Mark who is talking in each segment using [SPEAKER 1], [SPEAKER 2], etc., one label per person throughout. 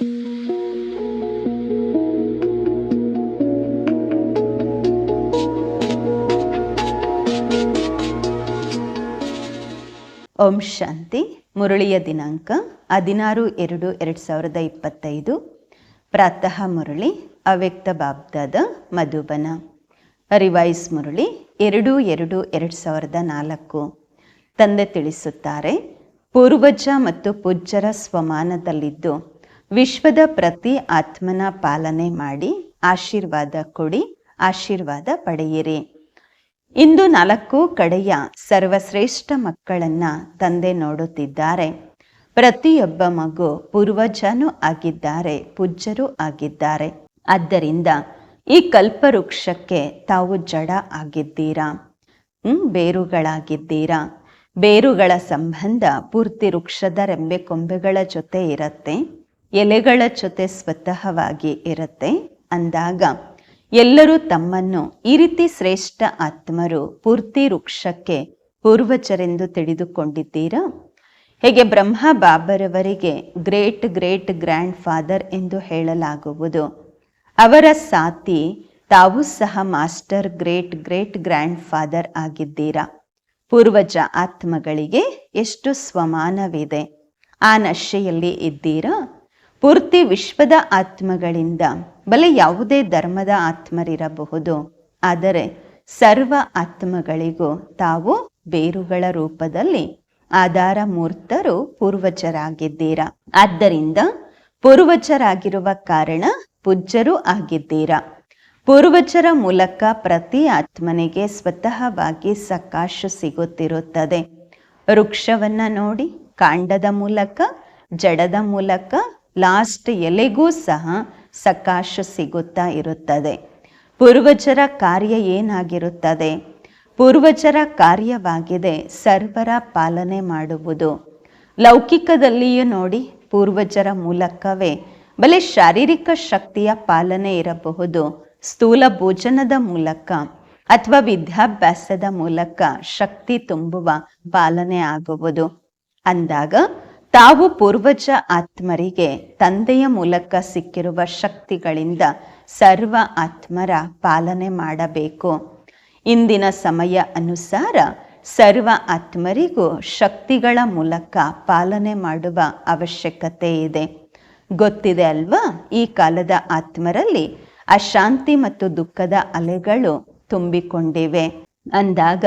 [SPEAKER 1] ಓಂ ಶಾಂತಿ, ಮುರಳಿಯ ದಿನಾಂಕ ಹದಿನಾರು ಎರಡು ಎರಡು ಸಾವಿರದ ಇಪ್ಪತ್ತೈದು. ಪ್ರಾತಃ ಮುರಳಿ, ಅವ್ಯಕ್ತ ಬಾಬ್ದಾದ ಮಧುಬನ. ರಿವೈಸ್ ಮುರಳಿ ಎರಡು ಎರಡು ಎರಡು ಸಾವಿರದ ನಾಲ್ಕು. ತಂದೆ ತಿಳಿಸುತ್ತಾರೆ, ಪೂರ್ವಜ ಮತ್ತು ಪೂಜ್ಯರ ಸ್ವಮಾನದಲ್ಲಿದ್ದು ವಿಶ್ವದ ಪ್ರತಿ ಆತ್ಮನ ಪಾಲನೆ ಮಾಡಿ ಆಶೀರ್ವಾದ ಕೊಡಿ, ಆಶೀರ್ವಾದ ಪಡೆಯಿರಿ. ಇಂದು ನಾಲ್ಕು ಕಡೆಯ ಸರ್ವಶ್ರೇಷ್ಠ ಮಕ್ಕಳನ್ನ ತಂದೆ ನೋಡುತ್ತಿದ್ದಾರೆ. ಪ್ರತಿಯೊಬ್ಬ ಮಗು ಪೂರ್ವಜನೂ ಆಗಿದ್ದಾರೆ, ಪೂಜ್ಯರೂ ಆಗಿದ್ದಾರೆ. ಆದ್ದರಿಂದ ಈ ಕಲ್ಪವೃಕ್ಷಕ್ಕೆ ತಾವು ಜಡ ಆಗಿದ್ದೀರಾ? ಬೇರುಗಳಾಗಿದ್ದೀರಾ? ಬೇರುಗಳ ಸಂಬಂಧ ಪೂರ್ತಿ ವೃಕ್ಷದ ರೆಂಬೆ ಕೊಂಬೆಗಳ ಜೊತೆ ಇರತ್ತೆ. ಎಲೆಗಳ ಜೊತೆ ಸ್ವತಃವಾಗಿ ಇರುತ್ತೆ. ಅಂದಾಗ ಎಲ್ಲರೂ ತಮ್ಮನ್ನು ಈ ರೀತಿ ಶ್ರೇಷ್ಠ ಆತ್ಮರು ಪೂರ್ತಿ ವೃಕ್ಷಕ್ಕೆ ಪೂರ್ವಜರೆಂದು ತಿಳಿದುಕೊಂಡಿದ್ದೀರಾ? ಹೇಗೆ ಬ್ರಹ್ಮ ಬಾಬರವರಿಗೆ ಗ್ರೇಟ್ ಗ್ರೇಟ್ ಗ್ರ್ಯಾಂಡ್ ಫಾದರ್ ಎಂದು ಹೇಳಲಾಗುವುದು. ಅವರ ಸಾತಿ ತಾವು ಸಹ master great great grandfather ಆಗಿದ್ದೀರಾ? ಪೂರ್ವಜ ಆತ್ಮಗಳಿಗೆ ಎಷ್ಟು ಸ್ವಮಾನವಿದೆ. ಆ ನಶೆಯಲ್ಲಿ ಇದ್ದೀರಾ? ಪೂರ್ತಿ ವಿಶ್ವದ ಆತ್ಮಗಳಿಂದ, ಬಲೆ ಯಾವುದೇ ಧರ್ಮದ ಆತ್ಮರಿರಬಹುದು, ಆದರೆ ಸರ್ವ ಆತ್ಮಗಳಿಗೂ ತಾವು ಬೇರುಗಳ ರೂಪದಲ್ಲಿ ಆಧಾರ ಮೂರ್ತರು ಪೂರ್ವಜರಾಗಿದ್ದೀರಾ? ಆದ್ದರಿಂದ ಪೂರ್ವಜರಾಗಿರುವ ಕಾರಣ ಪೂಜ್ಯರು ಆಗಿದ್ದೀರಾ? ಪೂರ್ವಜರ ಮೂಲಕ ಪ್ರತಿ ಆತ್ಮನಿಗೆ ಸ್ವತಃವಾಗಿ ಸಕಾಶ ಸಿಗುತ್ತಿರುತ್ತದೆ. ವೃಕ್ಷವನ್ನ ನೋಡಿ, ಕಾಂಡದ ಮೂಲಕ, ಜಡದ ಮೂಲಕ ಲಾಸ್ಟ್ ಎಲೆಗೂ ಸಹ ಸಕಾಶ ಸಿಗುತ್ತಾ ಇರುತ್ತದೆ. ಪೂರ್ವಜರ ಕಾರ್ಯ ಏನಾಗಿರುತ್ತದೆ? ಪೂರ್ವಜರ ಕಾರ್ಯವಾಗಿದೆ ಸರ್ವರ ಪಾಲನೆ ಮಾಡುವುದು. ಲೌಕಿಕದಲ್ಲಿಯೂ ನೋಡಿ ಪೂರ್ವಜರ ಮೂಲಕವೇ ಬಲೆ ಶಾರೀರಿಕ ಶಕ್ತಿಯ ಪಾಲನೆ ಇರಬಹುದು. ಸ್ಥೂಲ ಭೋಜನದ ಮೂಲಕ ಅಥವಾ ವಿದ್ಯಾಭ್ಯಾಸದ ಮೂಲಕ ಶಕ್ತಿ ತುಂಬುವ ಪಾಲನೆ ಆಗುವುದು. ಅಂದಾಗ ತಾವು ಪೂರ್ವಜ ಆತ್ಮರಿಗೆ ತಂದೆಯ ಮೂಲಕ ಸಿಕ್ಕಿರುವ ಶಕ್ತಿಗಳಿಂದ ಸರ್ವ ಆತ್ಮರ ಪಾಲನೆ ಮಾಡಬೇಕು. ಇಂದಿನ ಸಮಯ ಅನುಸಾರ ಸರ್ವ ಆತ್ಮರಿಗೂ ಶಕ್ತಿಗಳ ಮೂಲಕ ಪಾಲನೆ ಮಾಡುವ ಅವಶ್ಯಕತೆ ಇದೆ. ಗೊತ್ತಿದೆ ಅಲ್ವಾ? ಈ ಕಾಲದ ಆತ್ಮರಲ್ಲಿ ಅಶಾಂತಿ ಮತ್ತು ದುಃಖದ ಅಲೆಗಳು ತುಂಬಿಕೊಂಡಿವೆ. ಅಂದಾಗ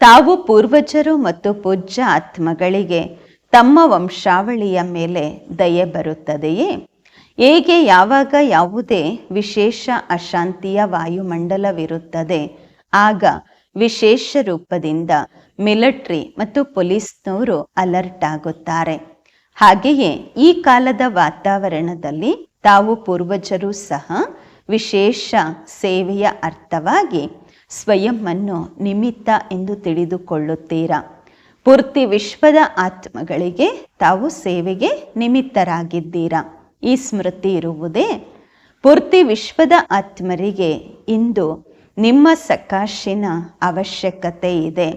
[SPEAKER 1] ತಾವು ಪೂರ್ವಜರು ಮತ್ತು ಪೂಜ್ಯ ಆತ್ಮಗಳಿಗೆ ತಮ್ಮ ವಂಶಾವಳಿಯ ಮೇಲೆ ದಯೆ ಬರುತ್ತದೆಯೇ? ಹೇಗೆ ಯಾವಾಗ ಯಾವುದೇ ವಿಶೇಷ ಅಶಾಂತಿಯ ವಾಯುಮಂಡಲವಿರುತ್ತದೆ, ಆಗ ವಿಶೇಷ ರೂಪದಿಂದ ಮಿಲಿಟ್ರಿ ಮತ್ತು ಪೊಲೀಸ್ನವರು ಅಲರ್ಟ್ ಆಗುತ್ತಾರೆ. ಹಾಗೆಯೇ ಈ ಕಾಲದ ವಾತಾವರಣದಲ್ಲಿ ತಾವು ಪೂರ್ವಜರು ಸಹ ವಿಶೇಷ ಸೇವೆಯ ಅರ್ಥವಾಗಿ ಸ್ವಯಂವನ್ನು ನಿಮಿತ್ತ ಎಂದು ತಿಳಿದುಕೊಳ್ಳುತ್ತೀರಾ? ಪೂರ್ತಿ ವಿಶ್ವದ ಆತ್ಮಗಳಿಗೆ ತಾವು ಸೇವೆಗೆ ನಿಮಿತ್ತರಾಗಿದ್ದೀರಾ? ಈ ಸ್ಮೃತಿ ಇರುವುದೇ ಪೂರ್ತಿ ವಿಶ್ವದ ಆತ್ಮರಿಗೆ ಇಂದು ನಿಮ್ಮ ಸಕಾಶಿನ ಅವಶ್ಯಕತೆ ಇದೆ.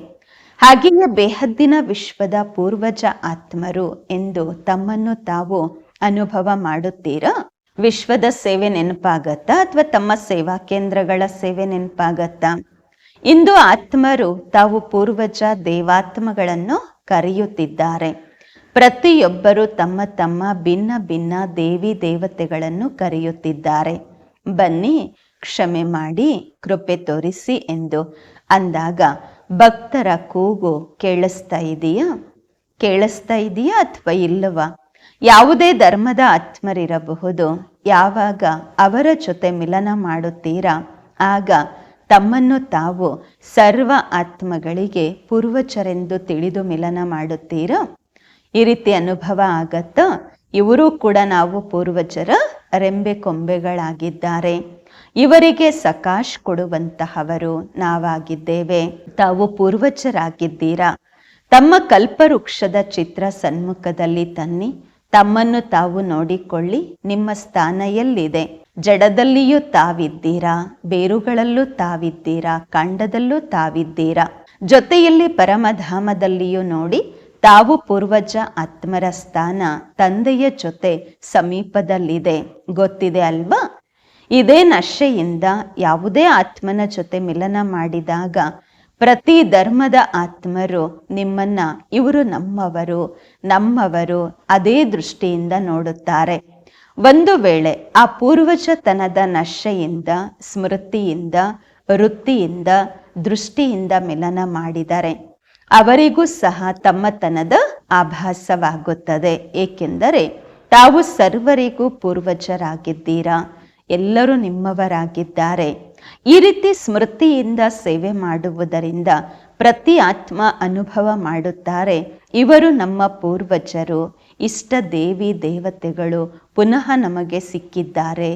[SPEAKER 1] ಹಾಗೆಯೇ ಬೇಹದ್ದಿನ ವಿಶ್ವದ ಪೂರ್ವಜ ಆತ್ಮರು ಎಂದು ತಮ್ಮನ್ನು ತಾವು ಅನುಭವ ಮಾಡುತ್ತೀರಾ? ವಿಶ್ವದ ಸೇವೆ ನೆನಪಾಗತ್ತಾ ಅಥವಾ ತಮ್ಮ ಸೇವಾ ಕೇಂದ್ರಗಳ ಸೇವೆ ನೆನಪಾಗತ್ತಾ? ಇಂದು ಆತ್ಮರು ತಾವು ಪೂರ್ವಜ ದೇವಾತ್ಮಗಳನ್ನು ಕರೆಯುತ್ತಿದ್ದಾರೆ. ಪ್ರತಿಯೊಬ್ಬರು ತಮ್ಮ ತಮ್ಮ ಭಿನ್ನ ಭಿನ್ನ ದೇವಿ ದೇವತೆಗಳನ್ನು ಕರೆಯುತ್ತಿದ್ದಾರೆ. ಬನ್ನಿ ಕ್ಷಮೆ ಮಾಡಿ ಕೃಪೆ ತೋರಿಸಿ ಎಂದು ಅಂದಾಗ, ಭಕ್ತರ ಕೂಗು ಕೇಳಿಸ್ತಾ ಇದೆಯಾ? ಕೇಳಿಸ್ತಾ ಇದೆಯಾ ಅಥವಾ ಇಲ್ಲವಾ? ಯಾವುದೇ ಧರ್ಮದ ಆತ್ಮರಿರಬಹುದು. ಯಾವಾಗ ಅವರ ಜೊತೆ ಮಿಲನ ಮಾಡುತ್ತೀರಾ? ಆಗ ತಮ್ಮನ್ನು ತಾವು ಸರ್ವ ಆತ್ಮಗಳಿಗೆ ಪೂರ್ವಜರೆಂದು ತಿಳಿದು ಮಿಲನ ಮಾಡುತ್ತೀರೋ? ಈ ರೀತಿ ಅನುಭವ ಆಗತ್ತಾ? ಇವರು ಕೂಡ ನಾವು ಪೂರ್ವಜರ ರೆಂಬೆ ಕೊಂಬೆಗಳಾಗಿದ್ದಾರೆ. ಇವರಿಗೆ ಸಕಾಶ್ ಕೊಡುವಂತಹವರು ನಾವಾಗಿದ್ದೇವೆ. ತಾವು ಪೂರ್ವಜರಾಗಿದ್ದೀರಾ? ತಮ್ಮ ಕಲ್ಪವೃಕ್ಷದ ಚಿತ್ರ ಸನ್ಮುಖದಲ್ಲಿ ತನ್ನಿ, ತಮ್ಮನ್ನು ತಾವು ನೋಡಿಕೊಳ್ಳಿ, ನಿಮ್ಮ ಸ್ಥಾನ ಎಲ್ಲಿದೆ? ಜಡದಲ್ಲಿಯೂ ತಾವಿದ್ದೀರಾ, ಬೇರುಗಳಲ್ಲೂ ತಾವಿದ್ದೀರಾ, ಕಾಂಡದಲ್ಲೂ ತಾವಿದ್ದೀರಾ? ಜೊತೆಯಲ್ಲಿ ಪರಮಧಾಮದಲ್ಲಿಯೂ ನೋಡಿ, ತಾವು ಪೂರ್ವಜ ಆತ್ಮರ ಸ್ಥಾನ, ತಂದೆಯ ಜೊತೆ ಸಮೀಪದಲ್ಲಿದೆ. ಗೊತ್ತಿದೆ ಅಲ್ವಾ? ಇದೇ ನಶೆಯಿಂದ ಯಾವುದೇ ಆತ್ಮನ ಜೊತೆ ಮಿಲನ ಮಾಡಿದಾಗ, ಪ್ರತಿ ಧರ್ಮದ ಆತ್ಮರು ನಿಮ್ಮನ್ನ ಇವರು ನಮ್ಮವರು ನಮ್ಮವರು ಅದೇ ದೃಷ್ಟಿಯಿಂದ ನೋಡುತ್ತಾರೆ. ಒಂದು ವೇಳೆ ಆ ಪೂರ್ವಜತನದ ನಶೆಯಿಂದ, ಸ್ಮೃತಿಯಿಂದ, ವೃತ್ತಿಯಿಂದ, ದೃಷ್ಟಿಯಿಂದ ಮಿಲನ ಮಾಡಿದರೆ ಅವರಿಗೂ ಸಹ ತಮ್ಮತನದ ಆಭಾಸವಾಗುತ್ತದೆ. ಏಕೆಂದರೆ ತಾವು ಸರ್ವರಿಗೂ ಪೂರ್ವಜರಾಗಿದ್ದೀರಾ? ಎಲ್ಲರೂ ನಿಮ್ಮವರಾಗಿದ್ದಾರೆ. ಈ ರೀತಿ ಸ್ಮೃತಿಯಿಂದ ಸೇವೆ ಮಾಡುವುದರಿಂದ ಪ್ರತಿ ಆತ್ಮ ಅನುಭವ ಮಾಡುತ್ತಾರೆ. ಇವರು ನಮ್ಮ ಪೂರ್ವಜರು. ಇಷ್ಟ ದೇವಿ ದೇವತೆಗಳು ಪುನಃ ನಮಗೆ ಸಿಕ್ಕಿದ್ದಾರೆ.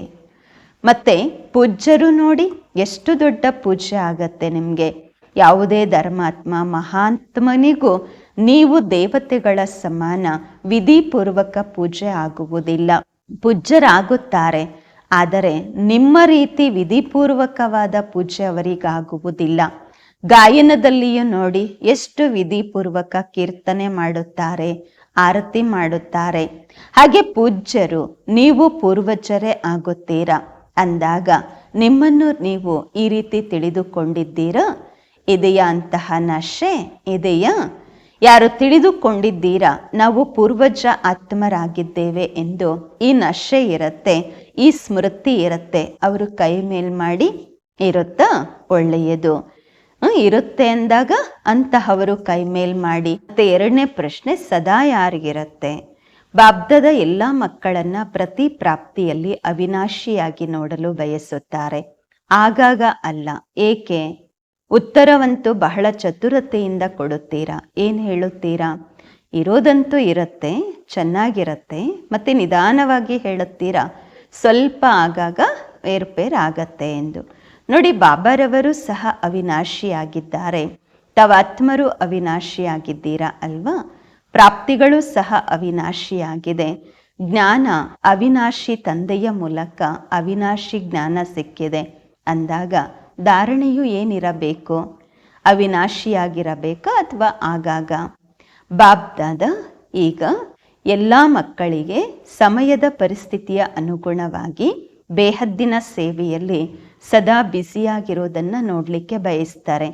[SPEAKER 1] ಮತ್ತೆ ಪೂಜ್ಯರು ನೋಡಿ ಎಷ್ಟು ದೊಡ್ಡ ಪೂಜೆ ಆಗತ್ತೆ ನಿಮಗೆ. ಯಾವುದೇ ಧರ್ಮಾತ್ಮ ಮಹಾತ್ಮನಿಗೂ ನೀವು ದೇವತೆಗಳ ಸಮಾನ ವಿಧಿಪೂರ್ವಕ ಪೂಜೆ ಆಗುವುದಿಲ್ಲ. ಪೂಜ್ಯರಾಗುತ್ತಾರೆ, ಆದರೆ ನಿಮ್ಮ ರೀತಿ ವಿಧಿಪೂರ್ವಕವಾದ ಪೂಜೆ ಅವರಿಗಾಗುವುದಿಲ್ಲ. ಗಾಯನದಲ್ಲಿಯೂ ನೋಡಿ ಎಷ್ಟು ವಿಧಿಪೂರ್ವಕ ಕೀರ್ತನೆ ಮಾಡುತ್ತಾರೆ. ಆರತಿ ಮಾಡುತ್ತಾರೆ. ಹಾಗೆ ಪೂಜ್ಯರು, ನೀವು ಪೂರ್ವಜರೇ ಆಗುತ್ತೀರಾ? ಅಂದಾಗ, ನಿಮ್ಮನ್ನು ನೀವು ಈ ರೀತಿ ತಿಳಿದುಕೊಂಡಿದ್ದೀರಾ? ಇದೆಯಾ ಅಂತಹ ನಶೆ ಇದೆಯಾ ಯಾರು ತಿಳಿದುಕೊಂಡಿದ್ದೀರಾ? ನಾವು ಪೂರ್ವಜ ಆತ್ಮರಾಗಿದ್ದೇವೆ ಎಂದು ಈ ನಶೆ ಇರುತ್ತೆ, ಈ ಸ್ಮೃತಿ ಇರುತ್ತೆ. ಅವರು ಕೈ ಮೇಲ್ ಮಾಡಿ ಇರುತ್ತಾ? ಒಳ್ಳೆಯದು. ಇರುತ್ತೆ ಅಂದಾಗ ಅಂತಹವರು ಕೈಮೇಲ್ ಮಾಡಿ. ಮತ್ತೆ ಎರಡನೇ ಪ್ರಶ್ನೆ, ಸದಾ ಯಾರಿಗಿರುತ್ತೆ? ಬಾಬ್ದದ ಎಲ್ಲ ಮಕ್ಕಳನ್ನ ಪ್ರತಿ ಪ್ರಾಪ್ತಿಯಲ್ಲಿ ಅವಿನಾಶಿಯಾಗಿ ನೋಡಲು ಬಯಸುತ್ತಾರೆ. ಆಗಾಗ ಅಲ್ಲ. ಏಕೆ? ಉತ್ತರವಂತೂ ಬಹಳ ಚತುರತೆಯಿಂದ ಕೊಡುತ್ತೀರಾ? ಏನು ಹೇಳುತ್ತೀರಾ? ಇರೋದಂತೂ ಇರುತ್ತೆ, ಚೆನ್ನಾಗಿರುತ್ತೆ, ಮತ್ತೆ ನಿಧಾನವಾಗಿ ಹೇಳುತ್ತೀರಾ? ಸ್ವಲ್ಪ ಆಗಾಗ ಏರ್ಪೇರ್ ಆಗತ್ತೆ ಎಂದು. ನೋಡಿ ಬಾಬಾರವರು ಸಹ ಅವಿನಾಶಿಯಾಗಿದ್ದಾರೆ. ತಾವಾತ್ಮರು ಅವಿನಾಶಿಯಾಗಿದ್ದೀರಾ ಅಲ್ವಾ? ಪ್ರಾಪ್ತಿಗಳು ಸಹ ಅವಿನಾಶಿಯಾಗಿದೆ. ಜ್ಞಾನ ಅವಿನಾಶಿ ತಂದೆಯ ಮೂಲಕ ಅವಿನಾಶಿ ಜ್ಞಾನ ಸಿಕ್ಕಿದೆ. ಅಂದಾಗ ಧಾರಣೆಯು ಏನಿರಬೇಕು? ಅವಿನಾಶಿಯಾಗಿರಬೇಕಾ ಅಥವಾ ಆಗಾಗ? ಬಾಬ್ದಾದ ಈಗ ಎಲ್ಲ ಮಕ್ಕಳಿಗೆ ಸಮಯದ ಪರಿಸ್ಥಿತಿಯ ಅನುಗುಣವಾಗಿ ಬೇಹದ್ದಿನ ಸೇವೆಯಲ್ಲಿ ಸದಾ ಬ್ಯುಸಿಯಾಗಿರೋದನ್ನು ನೋಡಲಿಕ್ಕೆ ಬಯಸ್ತಾರೆ.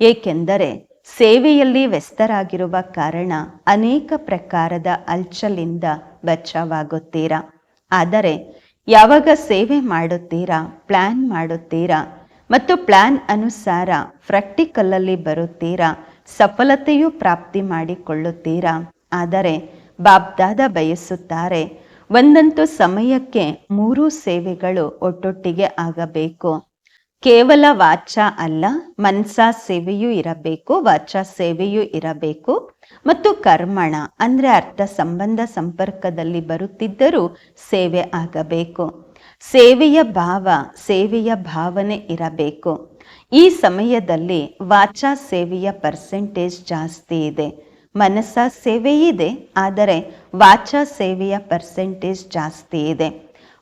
[SPEAKER 1] ಏಕೆಂದರೆ ಸೇವೆಯಲ್ಲಿ ವ್ಯಸ್ತರಾಗಿರುವ ಕಾರಣ ಅನೇಕ ಪ್ರಕಾರದ ಅಲ್ಚಲಿಂದ ಬಚಾವಾಗುತ್ತೀರಾ? ಆದರೆ ಯಾವಾಗ ಸೇವೆ ಮಾಡುತ್ತೀರಾ ಪ್ಲ್ಯಾನ್ ಮಾಡುತ್ತೀರಾ ಮತ್ತು ಪ್ಲ್ಯಾನ್ ಅನುಸಾರ ಪ್ರಾಕ್ಟಿಕಲಲ್ಲಿ ಬರುತ್ತೀರಾ, ಸಫಲತೆಯು ಪ್ರಾಪ್ತಿ ಮಾಡಿಕೊಳ್ಳುತ್ತೀರಾ? ಆದರೆ ಬಾಬ್ದಾದ ಬಯಸುತ್ತಾರೆ ಒಂದಂತೂ ಸಮಯಕ್ಕೆ ಮೂರೂ ಸೇವೆಗಳು ಒಟ್ಟೊಟ್ಟಿಗೆ ಆಗಬೇಕು. ಕೇವಲ ವಾಚ ಅಲ್ಲ, ಮನ್ಸ ಸೇವೆಯೂ ಇರಬೇಕು, ವಾಚ ಸೇವೆಯೂ ಇರಬೇಕು. ಮತ್ತು ಕರ್ಮಣ, ಅಂದರೆ ಅರ್ಥ ಸಂಬಂಧ ಸಂಪರ್ಕದಲ್ಲಿ ಬರುತ್ತಿದ್ದರೂ ಸೇವೆ ಆಗಬೇಕು. ಸೇವೆಯ ಭಾವ, ಸೇವೆಯ ಭಾವನೆ ಇರಬೇಕು. ಈ ಸಮಯದಲ್ಲಿ ವಾಚಾ ಸೇವೆಯ ಪರ್ಸೆಂಟೇಜ್ ಜಾಸ್ತಿ ಇದೆ. ಮನಸ್ಸ ಸೇವೆಯಿದೆ ಆದರೆ ವಾಚ ಸೇವೆಯ ಪರ್ಸೆಂಟೇಜ್ ಜಾಸ್ತಿ ಇದೆ.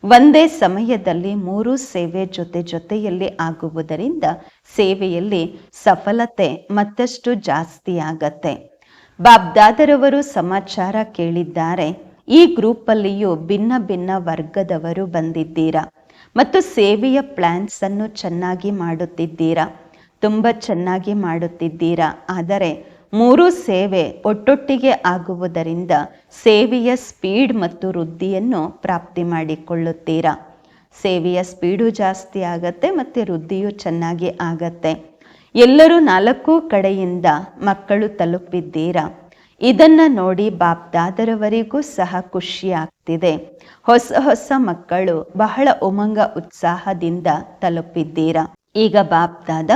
[SPEAKER 1] ಒಂದೇ ಸಮಯದಲ್ಲಿ ಮೂರು ಸೇವೆ ಜೊತೆ ಜೊತೆಯಲ್ಲಿ ಆಗುವುದರಿಂದ ಸೇವೆಯಲ್ಲಿ ಸಫಲತೆ ಮತ್ತಷ್ಟು ಜಾಸ್ತಿ ಆಗತ್ತೆ. ಬಾಬ್ದಾದರವರು ಸಮಾಚಾರ ಕೇಳಿದ್ದಾರೆ, ಈ ಗ್ರೂಪಲ್ಲಿಯೂ ಭಿನ್ನ ಭಿನ್ನ ವರ್ಗದವರು ಬಂದಿದ್ದೀರಾ? ಮತ್ತು ಸೇವೆಯ ಪ್ಲ್ಯಾನ್ಸ್ ಅನ್ನು ಚೆನ್ನಾಗಿ ಮಾಡುತ್ತಿದ್ದೀರಾ? ತುಂಬ ಚೆನ್ನಾಗಿ ಮಾಡುತ್ತಿದ್ದೀರಾ? ಆದರೆ ಮೂರು ಸೇವೆ ಒಟ್ಟೊಟ್ಟಿಗೆ ಆಗುವುದರಿಂದ ಸೇವೆಯ ಸ್ಪೀಡ್ ಮತ್ತು ವೃದ್ಧಿಯನ್ನು ಪ್ರಾಪ್ತಿ ಮಾಡಿಕೊಳ್ಳುತ್ತೀರಾ? ಸೇವೆಯ ಸ್ಪೀಡು ಜಾಸ್ತಿ ಆಗತ್ತೆ ಮತ್ತು ವೃದ್ಧಿಯು ಚೆನ್ನಾಗಿ ಆಗತ್ತೆ. ಎಲ್ಲರೂ ನಾಲ್ಕು ಕಡೆಯಿಂದ ಮಕ್ಕಳು ತಲುಪಿದ್ದೀರಾ? ಇದನ್ನು ನೋಡಿ ಬಾಪ್ದಾದರವರಿಗೂ ಸಹ ಖುಷಿ ಆಗ್ತಿದೆ. ಹೊಸ ಹೊಸ ಮಕ್ಕಳು ಬಹಳ ಉಮಂಗ ಉತ್ಸಾಹದಿಂದ ತಲುಪಿದ್ದೀರಾ? ಈಗ ಬಾಪ್ದಾದ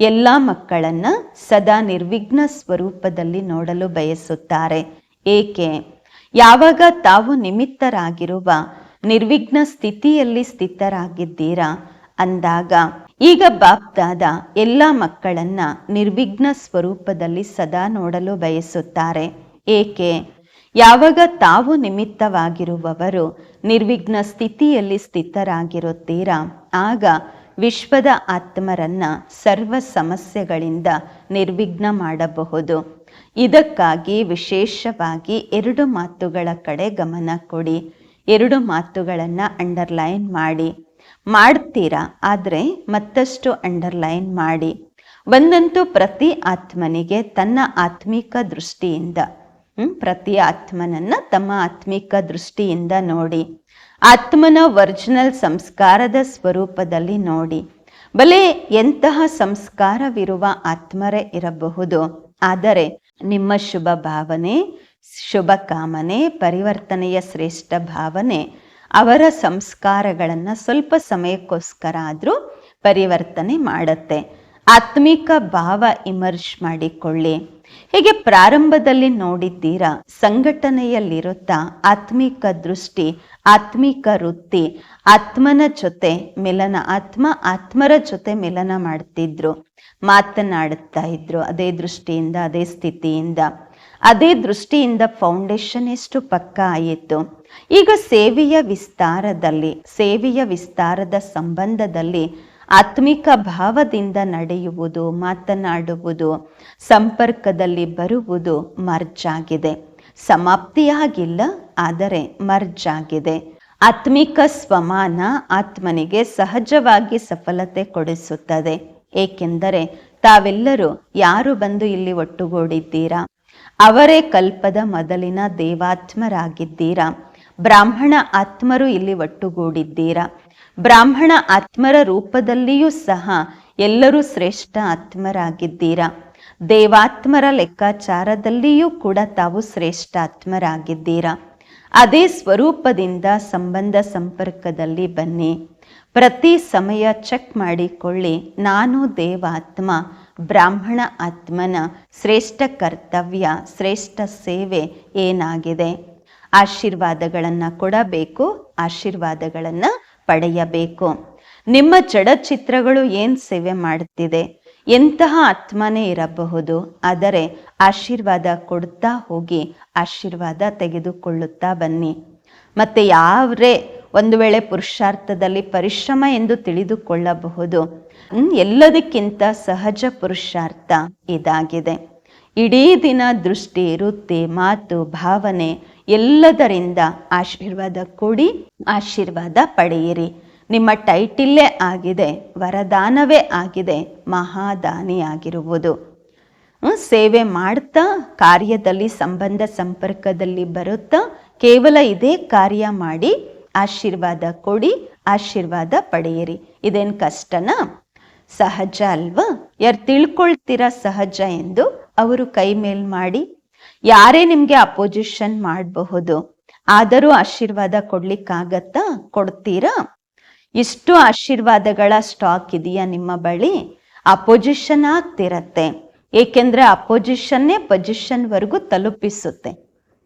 [SPEAKER 1] ಎಲ್ಲ ಮಕ್ಕಳನ್ನು ಸದಾ ನಿರ್ವಿಘ್ನ ಸ್ವರೂಪದಲ್ಲಿ ನೋಡಲು ಬಯಸುತ್ತಾರೆ. ಏಕೆ? ಯಾವಾಗ ತಾವು ನಿಮಿತ್ತರಾಗಿರುವ ನಿರ್ವಿಘ್ನ ಸ್ಥಿತಿಯಲ್ಲಿ ಸ್ಥಿತರಾಗಿದ್ದೀರಾ? ಅಂದಾಗ, ಈಗ ಬಾಪ್ದಾದ ಎಲ್ಲ ಮಕ್ಕಳನ್ನ ನಿರ್ವಿಘ್ನ ಸ್ವರೂಪದಲ್ಲಿ ಸದಾ ನೋಡಲು ಬಯಸುತ್ತಾರೆ. ಏಕೆ? ಯಾವಾಗ ತಾವು ನಿಮಿತ್ತವಾಗಿರುವವರು ನಿರ್ವಿಘ್ನ ಸ್ಥಿತಿಯಲ್ಲಿ ಸ್ಥಿತರಾಗಿರುತ್ತೀರಾ? ಆಗ ವಿಶ್ವದ ಆತ್ಮರನ್ನು ಸರ್ವ ಸಮಸ್ಯೆಗಳಿಂದ ನಿರ್ವಿಘ್ನ ಮಾಡಬಹುದು. ಇದಕ್ಕಾಗಿ ವಿಶೇಷವಾಗಿ ಎರಡು ಮಾತುಗಳ ಕಡೆ ಗಮನ ಕೊಡಿ. ಎರಡು ಮಾತುಗಳನ್ನು ಅಂಡರ್ಲೈನ್ ಮಾಡಿ. ಮಾಡ್ತೀರಾ? ಆದರೆ ಮತ್ತಷ್ಟು ಅಂಡರ್ಲೈನ್ ಮಾಡಿ. ಒಂದಂತೂ ಪ್ರತಿ ಆತ್ಮನಿಗೆ ತನ್ನ ಆತ್ಮಿಕ ದೃಷ್ಟಿಯಿಂದ ಪ್ರತಿ ಆತ್ಮನನ್ನು ತಮ್ಮ ಆತ್ಮಿಕ ದೃಷ್ಟಿಯಿಂದ ನೋಡಿ. ಆತ್ಮನ ಒರಿಜಿನಲ್ ಸಂಸ್ಕಾರದ ಸ್ವರೂಪದಲ್ಲಿ ನೋಡಿ. ಬಲೆ ಎಂತಹ ಸಂಸ್ಕಾರವಿರುವ ಆತ್ಮರೇ ಇರಬಹುದು. ಆದರೆ ನಿಮ್ಮ ಶುಭ ಭಾವನೆ, ಶುಭ ಕಾಮನೆ, ಪರಿವರ್ತನೆಯ ಶ್ರೇಷ್ಠ ಭಾವನೆ, ಅವರ ಸಂಸ್ಕಾರಗಳನ್ನು ಸ್ವಲ್ಪ ಸಮಯಕ್ಕೋಸ್ಕರ ಆದರೂ ಪರಿವರ್ತನೆ ಮಾಡುತ್ತೆ. ಆತ್ಮಿಕ ಭಾವ ಇಮರ್ಜ್ ಮಾಡಿಕೊಳ್ಳಿ. ಹೀಗೆ ಪ್ರಾರಂಭದಲ್ಲಿ ನೋಡಿದ್ದೀರಾ? ಸಂಘಟನೆಯಲ್ಲಿರುತ್ತಾ ಆತ್ಮಿಕ ದೃಷ್ಟಿ, ಆತ್ಮಿಕ ವೃತ್ತಿ, ಆತ್ಮನ ಜೊತೆ ಮಿಲನ, ಆತ್ಮ ಆತ್ಮರ ಜೊತೆ ಮಿಲನ ಮಾಡ್ತಿದ್ರು, ಮಾತನಾಡುತ್ತಾ ಇದ್ರು ಅದೇ ದೃಷ್ಟಿಯಿಂದ, ಅದೇ ಸ್ಥಿತಿಯಿಂದ. ಅದೇ ದೃಷ್ಟಿಯಿಂದ ಫೌಂಡೇಶನ್ ಎಷ್ಟು ಪಕ್ಕ ಆಯಿತು. ಈಗ ಸೇವೆಯ ವಿಸ್ತಾರದಲ್ಲಿ, ಸೇವೆಯ ವಿಸ್ತಾರದ ಸಂಬಂಧದಲ್ಲಿ ಆತ್ಮಿಕ ಭಾವದಿಂದ ನಡೆಯುವುದು, ಮಾತನಾಡುವುದು, ಸಂಪರ್ಕದಲ್ಲಿ ಬರುವುದು ಮರ್ಜಾಗಿದೆ. ಸಮಾಪ್ತಿಯಾಗಿಲ್ಲ, ಆದರೆ ಮರ್ಜಾಗಿದೆ. ಆತ್ಮಿಕ ಸ್ವಮಾನ ಆತ್ಮನಿಗೆ ಸಹಜವಾಗಿ ಸಫಲತೆ ಕೊಡಿಸುತ್ತದೆ. ಏಕೆಂದರೆ ತಾವೆಲ್ಲರೂ ಯಾರು ಬಂದು ಇಲ್ಲಿ ಒಟ್ಟುಗೂಡಿದ್ದೀರಾ? ಅವರೇ ಕಲ್ಪದ ಮೊದಲಿನ ದೇವಾತ್ಮರಾಗಿದ್ದೀರಾ? ಬ್ರಾಹ್ಮಣ ಆತ್ಮರು ಇಲ್ಲಿ ಒಟ್ಟುಗೂಡಿದ್ದೀರಾ? ಬ್ರಾಹ್ಮಣ ಆತ್ಮರ ರೂಪದಲ್ಲಿಯೂ ಸಹ ಎಲ್ಲರೂ ಶ್ರೇಷ್ಠ ಆತ್ಮರಾಗಿದ್ದೀರಾ? ದೇವಾತ್ಮರ ಲೆಕ್ಕಾಚಾರದಲ್ಲಿಯೂ ಕೂಡ ತಾವು ಶ್ರೇಷ್ಠ ಆತ್ಮರಾಗಿದ್ದೀರಾ? ಅದೇ ಸ್ವರೂಪದಿಂದ ಸಂಬಂಧ ಸಂಪರ್ಕದಲ್ಲಿ ಬನ್ನಿ. ಪ್ರತಿ ಸಮಯ ಚೆಕ್ ಮಾಡಿಕೊಳ್ಳಿ. ನಾನು ದೇವಾತ್ಮ, ಬ್ರಾಹ್ಮಣ ಆತ್ಮನ ಶ್ರೇಷ್ಠ ಕರ್ತವ್ಯ, ಶ್ರೇಷ್ಠ ಸೇವೆ ಏನಾಗಿದೆ? ಆಶೀರ್ವಾದಗಳನ್ನು ಕೊಡಬೇಕು, ಆಶೀರ್ವಾದಗಳನ್ನು ಪಡೆಯಬೇಕು. ನಿಮ್ಮ ಚಡಚಿತ್ರಗಳು ಏನು ಸೇವೆ ಮಾಡುತ್ತಿದೆ? ಎಂತಹ ಆತ್ಮನೇ ಇರಬಹುದು? ಆದರೆ ಆಶೀರ್ವಾದ ಕೊಡ್ತಾ ಹೋಗಿ ಆಶೀರ್ವಾದ ತೆಗೆದುಕೊಳ್ಳುತ್ತಾ ಬನ್ನಿ. ಮತ್ತೆ ಯಾವ್ರೇ ಒಂದು ವೇಳೆ ಪುರುಷಾರ್ಥದಲ್ಲಿ ಪರಿಶ್ರಮ ಎಂದು ತಿಳಿದುಕೊಳ್ಳಬಹುದು. ಎಲ್ಲದಕ್ಕಿಂತ ಸಹಜ ಪುರುಷಾರ್ಥ ಇದಾಗಿದೆ. ಇಡೀ ದಿನ ದೃಷ್ಟಿ ವೃತ್ತಿ ಮಾತು, ಭಾವನೆ. ಎಲ್ಲದರಿಂದ ಆಶೀರ್ವಾದ ಕೊಡಿ, ಆಶೀರ್ವಾದ ಪಡೆಯಿರಿ. ನಿಮ್ಮ ಟೈಟಿಲ್ಲೇ ಆಗಿದೆ, ವರದಾನವೇ ಆಗಿದೆ, ಮಹಾದಾನಿಯಾಗಿರುವುದು. ಸೇವೆ ಮಾಡ್ತಾ, ಕಾರ್ಯದಲ್ಲಿ ಸಂಬಂಧ ಸಂಪರ್ಕದಲ್ಲಿ ಬರುತ್ತಾ, ಕೇವಲ ಇದೇ ಕಾರ್ಯ ಮಾಡಿ, ಆಶೀರ್ವಾದ ಕೊಡಿ, ಆಶೀರ್ವಾದ ಪಡೆಯಿರಿ. ಇದೇನು ಕಷ್ಟನಾ? ಸಹಜ ಅಲ್ವಾ? ಯಾರು ತಿಳ್ಕೊಳ್ತೀರಾ ಸಹಜ ಎಂದು ಅವರು ಕೈ ಮೇಲ್ ಮಾಡಿ ಯಾರೇ ನಿಮ್ಗೆ ಅಪೋಸಿಷನ್ ಮಾಡಬಹುದು, ಆದರೂ ಆಶೀರ್ವಾದ ಕೊಡ್ಲಿಕ್ಕಾಗತ್ತಾ ಕೊಡ್ತೀರಾ? ಇಷ್ಟು ಆಶೀರ್ವಾದಗಳ ಸ್ಟಾಕ್ ಇದೆಯಾ ನಿಮ್ಮ ಬಳಿ? ಅಪೋಸಿಷನ್ ಆಗ್ತಿರತ್ತೆ. ಏಕೆಂದ್ರೆ ಅಪೋಸಿಷನ್ನೇ ಪೊಸಿಷನ್ವರೆಗೂ ತಲುಪಿಸುತ್ತೆ.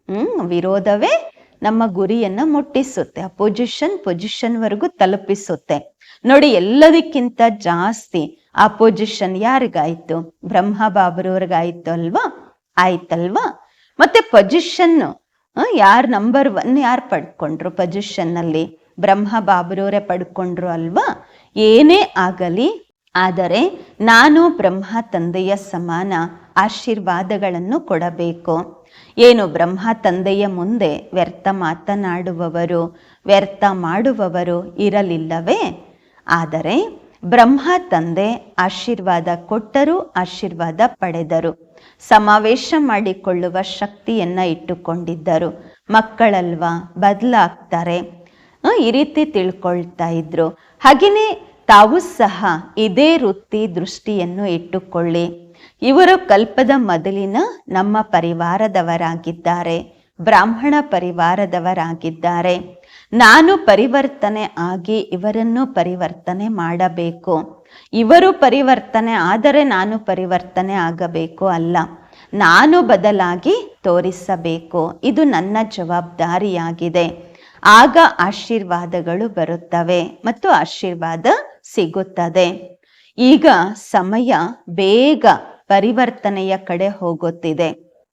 [SPEAKER 1] ಹ್ಮ್, ವಿರೋಧವೇ ನಮ್ಮ ಗುರಿಯನ್ನ ಮುಟ್ಟಿಸುತ್ತೆ. ಅಪೋಸಿಷನ್ ಪೊಸಿಷನ್ವರೆಗೂ ತಲುಪಿಸುತ್ತೆ. ನೋಡಿ, ಎಲ್ಲದಕ್ಕಿಂತ ಜಾಸ್ತಿ ಅಪೋಸಿಷನ್ ಯಾರಿಗಾಯ್ತು? ಬ್ರಹ್ಮ ಬಾಬರವ್ರಿಗಾಯ್ತು ಅಲ್ವಾ ಆಯ್ತಲ್ವಾ? ಮತ್ತೆ ಪೊಸಿಷನ್ ಯಾರು ನಂಬರ್ ಒನ್ ಯಾರು ಪಡ್ಕೊಂಡ್ರು? ಪೊಸಿಷನ್ ಅಲ್ಲಿ ಬ್ರಹ್ಮ ಬಾಬರವರೇ ಪಡ್ಕೊಂಡ್ರು ಅಲ್ವಾ? ಏನೇ ಆಗಲಿ, ಆದರೆ ನಾನು ಬ್ರಹ್ಮ ತಂದೆಯ ಸಮಾನ ಆಶೀರ್ವಾದಗಳನ್ನು ಕೊಡಬೇಕು. ಏನು ಬ್ರಹ್ಮ ತಂದೆಯ ಮುಂದೆ ವ್ಯರ್ಥ ಮಾತನಾಡುವವರು, ವ್ಯರ್ಥ ಮಾಡುವವರು ಇರಲಿಲ್ಲವೇ? ಆದರೆ ಬ್ರಹ್ಮ ತಂದೆ ಆಶೀರ್ವಾದ ಕೊಟ್ಟರು, ಆಶೀರ್ವಾದ ಪಡೆದರು. ಸಮಾವೇಶ ಮಾಡಿಕೊಳ್ಳುವ ಶಕ್ತಿಯನ್ನ ಇಟ್ಟುಕೊಂಡಿದ್ದರು. ಮಕ್ಕಳಲ್ವಾ? ಬದಲಾಗ್ತಾರೆ. ಈ ರೀತಿ ತಿಳ್ಕೊಳ್ತಾ ಇದ್ರು. ಹಾಗೆಯೇ ತಾವು ಸಹ ಇದೇ ವೃತ್ತಿ ದೃಷ್ಟಿಯನ್ನು ಇಟ್ಟುಕೊಳ್ಳಿ. ಇವರು ಕಲ್ಪದ ಮೊದಲಿನ ನಮ್ಮ ಪರಿವಾರದವರಾಗಿದ್ದಾರೆ. ಬ್ರಾಹ್ಮಣ ಪರಿವಾರದವರಾಗಿದ್ದಾರೆ. ನಾನು ಪರಿವರ್ತನೆ ಆಗಿ ಇವರನ್ನು ಪರಿವರ್ತನೆ ಮಾಡಬೇಕು. ಇವರು ಪರಿವರ್ತನೆ, ಆದರೆ ನಾನು ಪರಿವರ್ತನೆ ಆಗಬೇಕು ಅಲ್ಲ. ನಾನು ಬದಲಾಗಿ ತೋರಿಸಬೇಕು. ಇದು ನನ್ನ ಜವಾಬ್ದಾರಿಯಾಗಿದೆ. ಆಗ ಆಶೀರ್ವಾದಗಳು ಬರುತ್ತವೆ ಮತ್ತು ಆಶೀರ್ವಾದ ಸಿಗುತ್ತದೆ. ಈಗ ಸಮಯ ಬೇಗ ಪರಿವರ್ತನೆಯ ಕಡೆ ಹೋಗುತ್ತಿದೆ.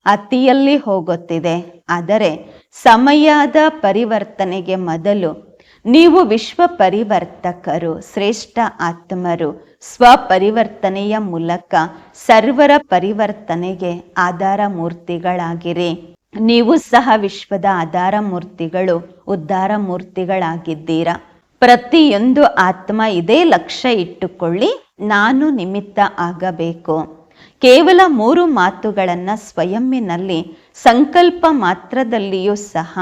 [SPEAKER 1] ಅತಿಯಲ್ಲಿ ಹೋಗುತ್ತಿದೆ. ಆದರೆ ಸಮಯದ ಪರಿವರ್ತನೆಗೆ ಮೊದಲು ನೀವು ವಿಶ್ವ ಪರಿವರ್ತಕರು ಶ್ರೇಷ್ಠ ಆತ್ಮರು, ಸ್ವಪರಿವರ್ತನೆಯ ಮೂಲಕ ಸರ್ವರ ಪರಿವರ್ತನೆಗೆ ಆಧಾರ ಮೂರ್ತಿಗಳಾಗಿರಿ. ನೀವು ಸಹ ವಿಶ್ವದ ಆಧಾರ ಮೂರ್ತಿಗಳು, ಉದ್ಧಾರ ಮೂರ್ತಿಗಳಾಗಿದ್ದೀರಾ. ಪ್ರತಿಯೊಂದು ಆತ್ಮ ಇದೇ ಲಕ್ಷ್ಯ ಇಟ್ಟುಕೊಳ್ಳಿ, ನಾನು ನಿಮಿತ್ತ ಆಗಬೇಕು. ಕೇವಲ ಮೂರು ಮಾತುಗಳನ್ನು ಸ್ವಯಂನಲ್ಲಿ ಸಂಕಲ್ಪ ಮಾತ್ರದಲ್ಲಿಯೂ ಸಹ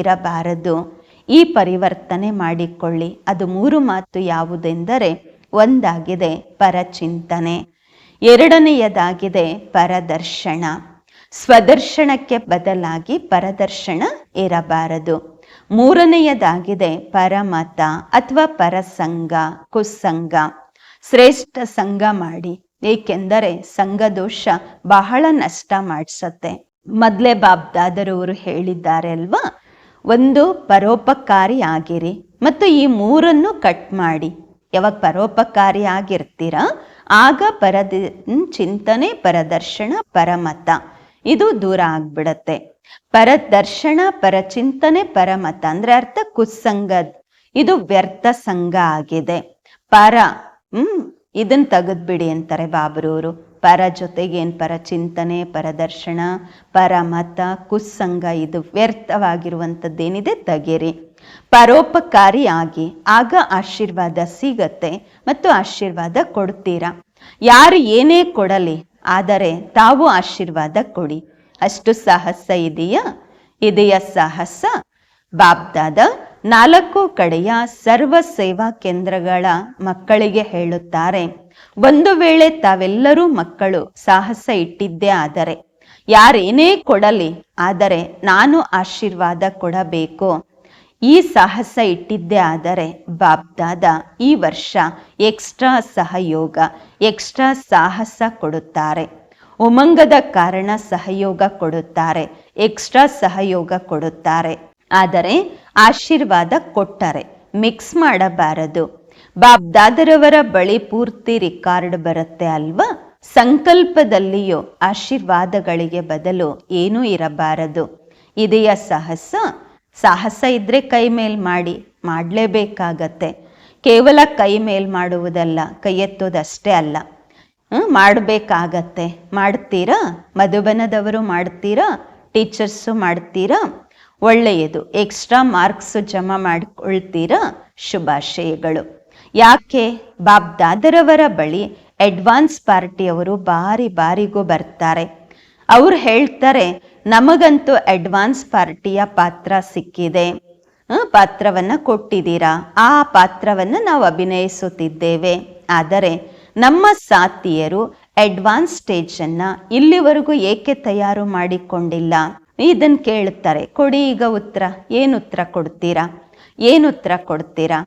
[SPEAKER 1] ಇರಬಾರದು. ಈ ಪರಿವರ್ತನೆ ಮಾಡಿಕೊಳ್ಳಿ. ಅದು ಮೂರು ಮಾತು ಯಾವುದೆಂದರೆ, ಒಂದಾಗಿದೆ ಪರಚಿಂತನೆ, ಎರಡನೆಯದಾಗಿದೆ ಪರದರ್ಶನ. ಸ್ವದರ್ಶನಕ್ಕೆ ಬದಲಾಗಿ ಪರದರ್ಶನ ಇರಬಾರದು. ಮೂರನೆಯದಾಗಿದೆ ಪರಮತ ಅಥವಾ ಪರಸಂಗ ಕುಸಂಗ ಶ್ರೇಷ್ಠ ಸಂಘ ಮಾಡಿ, ಏಕೆಂದರೆ ಸಂಘದೋಷ ಬಹಳ ನಷ್ಟ ಮಾಡಿಸತ್ತೆ. ಮೊದಲೇ ಬಾಬ್ದಾದರವರು ಹೇಳಿದ್ದಾರೆ ಅಲ್ವಾ ಒಂದು ಪರೋಪಕಾರಿಯಾಗಿರಿ. ಮತ್ತು ಈ ಮೂರನ್ನು ಕಟ್ ಮಾಡಿ. ಯಾವಾಗ ಪರೋಪಕಾರಿ ಆಗಿರ್ತೀರ ಆಗ ಪರದ ಚಿಂತನೆ, ಪರದರ್ಶನ, ಪರಮತ. ಇದು ದೂರ ಆಗ್ಬಿಡತ್ತೆ. ಪರದರ್ಶನ, ಪರಚಿಂತನೆ, ಪರಮತ ಅಂದ್ರೆ ಅರ್ಥ ಕುಸ್ಸಂಗ ಇದು ವ್ಯರ್ಥ ಸಂಘ ಆಗಿದೆ. ಪರ, ಹ್ಮ್ ಇದನ್ನ ತೆಗೆದ್ಬಿಡಿ ಅಂತಾರೆ ಬಾಬರವರು ಪರ ಜೊತೆಗೆ ಪರ ಚಿಂತನೆ ಪರದರ್ಶನ ಪರಮತ ಕುಸ್ಸಂಗ, ಇದು ವ್ಯರ್ಥವಾಗಿರುವಂಥದ್ದೇನಿದೆ ತಗೆರಿ ಪರೋಪಕಾರಿ ಆಗಿ ಆಗ ಆಶೀರ್ವಾದ ಸಿಗತ್ತೆ ಮತ್ತು ಆಶೀರ್ವಾದ ಕೊಡ್ತೀರಾ. ಯಾರು ಏನೇ ಕೊಡಲಿ, ಆದರೆ ತಾವು ಆಶೀರ್ವಾದ ಕೊಡಿ. ಅಷ್ಟು ಸಾಹಸ ಇದೆಯಾ? ಇದೆಯ ಸಾಹಸ? ಬಾಬ್ದಾದ ನಾಲ್ಕು ಕಡೆಯ ಸರ್ವ ಸೇವಾ ಕೇಂದ್ರಗಳ ಮಕ್ಕಳಿಗೆ ಹೇಳುತ್ತಾರೆ. ಒಂದು ವೇಳೆ ತಾವೆಲ್ಲರೂ ಮಕ್ಕಳು ಸಾಹಸ ಇಟ್ಟಿದ್ದೇ ಆದರೆ, ಯಾರೇನೇ ಕೊಡಲಿ, ಆದರೆ ನಾನು ಆಶೀರ್ವಾದ ಕೊಡಬೇಕು. ಈ ಸಾಹಸ ಇಟ್ಟಿದ್ದೇ ಆದರೆ ಬಾಬ್ದಾದ ಈ ವರ್ಷ ಎಕ್ಸ್ಟ್ರಾ ಸಹಯೋಗ, ಎಕ್ಸ್ಟ್ರಾ ಸಾಹಸ ಕೊಡುತ್ತಾರೆ. ಉಮಂಗದ ಕಾರಣ ಸಹಯೋಗ ಕೊಡುತ್ತಾರೆ, ಎಕ್ಸ್ಟ್ರಾ ಸಹಯೋಗ ಕೊಡುತ್ತಾರೆ. ಆದರೆ ಆಶೀರ್ವಾದ ಕೊಟ್ಟರೆ ಮಿಕ್ಸ್ ಮಾಡಬಾರದು. ಬಾಬ್ ದಾದರವರ ಬಳಿ ಪೂರ್ತಿ ರಿಕಾರ್ಡ್ ಬರುತ್ತೆ ಅಲ್ವಾ? ಸಂಕಲ್ಪದಲ್ಲಿಯೂ ಆಶೀರ್ವಾದಗಳಿಗೆ ಬದಲು ಏನೂ ಇರಬಾರದು. ಇದೆಯ ಸಾಹಸ? ಸಾಹಸ ಇದ್ರೆ ಕೈ ಮೇಲ್ ಮಾಡಿ, ಮಾಡಲೇಬೇಕಾಗತ್ತೆ. ಕೇವಲ ಕೈ ಮೇಲ್ ಮಾಡುವುದಲ್ಲ, ಕೈ ಎತ್ತೋದಷ್ಟೇ ಅಲ್ಲ. ಮಾಡಬೇಕಾಗತ್ತೆ. ಮಾಡ್ತೀರಾ? ಮಧುಬನದವರು ಮಾಡ್ತೀರಾ? ಟೀಚರ್ಸು ಮಾಡ್ತೀರಾ? ಒಳ್ಳೆಯದು. ಎಕ್ಸ್ಟ್ರಾ ಮಾರ್ಕ್ಸ್ ಜಮಾ ಮಾಡಿಕೊಳ್ತೀರಾ? ಶುಭಾಶಯಗಳು. ಯಾಕೆ? ಬಾಬ್ ದಾದರವರ ಬಳಿ ಅಡ್ವಾನ್ಸ್ ಪಾರ್ಟಿಯವರು ಬಾರಿ ಬಾರಿಗೂ ಬರ್ತಾರೆ. ಅವ್ರು ಹೇಳ್ತಾರೆ, ನಮಗಂತೂ ಅಡ್ವಾನ್ಸ್ ಪಾರ್ಟಿಯ ಪಾತ್ರ ಸಿಕ್ಕಿದೆ. ಪಾತ್ರವನ್ನ ಕೊಟ್ಟಿದ್ದೀರಾ? ಆ ಪಾತ್ರವನ್ನು ನಾವು ಅಭಿನಯಿಸುತ್ತಿದ್ದೇವೆ. ಆದರೆ ನಮ್ಮ ಸಾತಿಯರು ಅಡ್ವಾನ್ಸ್ ಸ್ಟೇಜನ್ನು ಇಲ್ಲಿವರೆಗೂ ಏಕೆ ತಯಾರು ಮಾಡಿಕೊಂಡಿಲ್ಲ? ಇದನ್ನು ಕೇಳುತ್ತಾರೆ, ಕೊಡಿ ಈಗ ಉತ್ತರ, ಏನು ಉತ್ತರ ಕೊಡ್ತೀರಾ? ಏನು ಉತ್ತರ ಕೊಡ್ತೀರಾ?